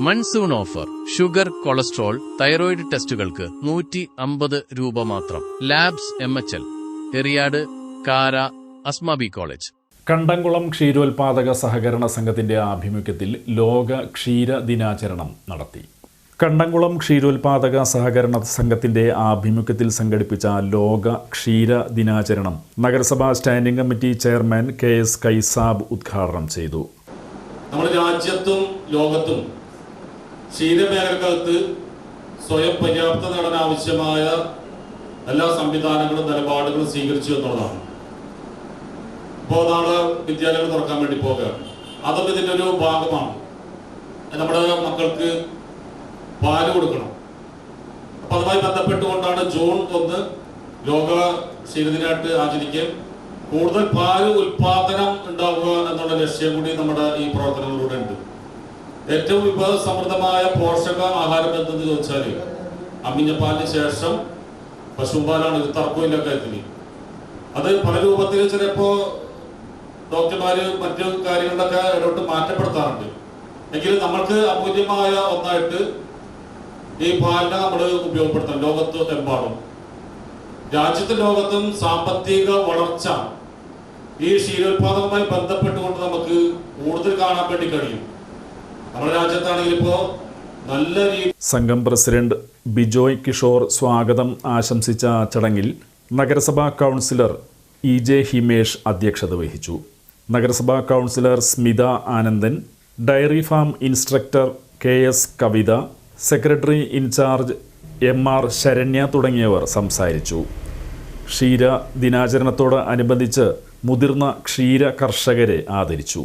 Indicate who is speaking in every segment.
Speaker 1: Monsoon offer. Sugar cholesterol thyroid ടെസ്റ്റുകൾക്ക് നൂറ്റി അമ്പത് രൂപ മാത്രം. Labs M H L. Eriyad Kara Asmabi college.
Speaker 2: Kandamkulam ക്ഷീരോത്പാദക സഹകരണ സംഘത്തിന്റെ ആഭിമുഖ്യത്തിൽ ലോക ക്ഷീര ദിനാചരണം നടത്തി. കണ്ടംകുളം ക്ഷീരോത്പാദക സഹകരണ സംഘത്തിന്റെ ആഭിമുഖ്യത്തിൽ സംഘടിപ്പിച്ച ലോക ക്ഷീര ദിനാചരണം നഗരസഭാ standing committee chairman K S Kaisab ഉദ്ഘാടനം ചെയ്തു.
Speaker 3: നമ്മുടെ രാജ്യത്തും ലോകത്തും ക്ഷീരമേഖലകൾക്ക് സ്വയം പര്യാപ്ത നേടാൻ ആവശ്യമായ എല്ലാ സംവിധാനങ്ങളും നിലപാടുകളും സ്വീകരിച്ചു എന്നുള്ളതാണ്. ഇപ്പോൾ നാളെ വിദ്യാലയങ്ങൾ തുറക്കാൻ വേണ്ടി പോകുകയാണ് അതൊക്കെ ഇതിന്റെ ഒരു ഭാഗമാണ്. നമ്മുടെ മക്കൾക്ക് പാൽ കൊടുക്കണം. അപ്പൊ അതുമായി ബന്ധപ്പെട്ടുകൊണ്ടാണ് ജൂൺ ഒന്ന് ലോക ശീലദിനായിട്ട് ആചരിക്കുകയും കൂടുതൽ പാൽ ഉൽപാദനം ഉണ്ടാവുക എന്നുള്ള ലക്ഷ്യം കൂടി നമ്മുടെ ഈ പ്രവർത്തനങ്ങളിലൂടെ ഉണ്ട്. ഏറ്റവും വിഭവ സമൃദ്ധമായ പോഷക ആഹാരം എന്തെന്ന് ചോദിച്ചാൽ അമ്മിഞ്ഞപ്പാലിന് ശേഷം പശുപാലാണ് തർക്കമില്ല കാര്യത്തിൽ അത് പല രൂപത്തിൽ ചിലപ്പോ ഡോക്ടർമാര് മറ്റു കാര്യങ്ങളിലൊക്കെ ഇടപെട്ട് മാറ്റപ്പെടുത്താറുണ്ട്. എങ്കിലും നമ്മൾക്ക് അമൂല്യമായ ഒന്നായിട്ട് ഈ പാലിനെ നമ്മൾ ഉപയോഗപ്പെടുത്തണം ലോകത്ത് എമ്പാടും. രാജ്യത്തെ ലോകത്തും സാമ്പത്തിക വളർച്ച ഈ ക്ഷീരോത്പാദനവുമായി ബന്ധപ്പെട്ടുകൊണ്ട് നമുക്ക് കൂടുതൽ കാണാൻ വേണ്ടി കഴിയും. നമ്മുടെ രാജ്യത്താണെങ്കിൽ ഇപ്പോ നല്ല രീതി
Speaker 2: സംഘം പ്രസിഡന്റ് ബിജോയ് കിഷോർ സ്വാഗതം ആശംസിച്ച ചടങ്ങിൽ നഗരസഭാ കൗൺസിലർ ഇ ജെ ഹിമേഷ് അധ്യക്ഷത വഹിച്ചു. നഗരസഭാ councillor Smitha Anandan dairy farm instructor K S Kavitha secretary in charge M R Saranya തുടങ്ങിയവർ സംസാരിച്ചു. ക്ഷീര ദിനാചരണത്തോട് അനുബന്ധിച്ച് മുതിർന്ന ക്ഷീര കർഷകരെ ആദരിച്ചു.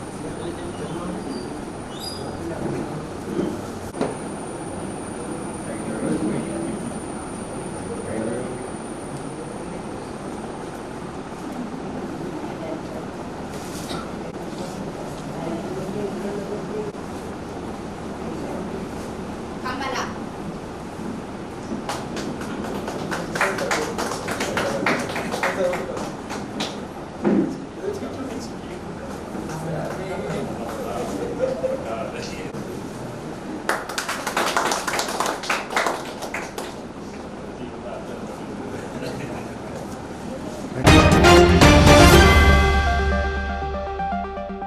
Speaker 4: 上班了。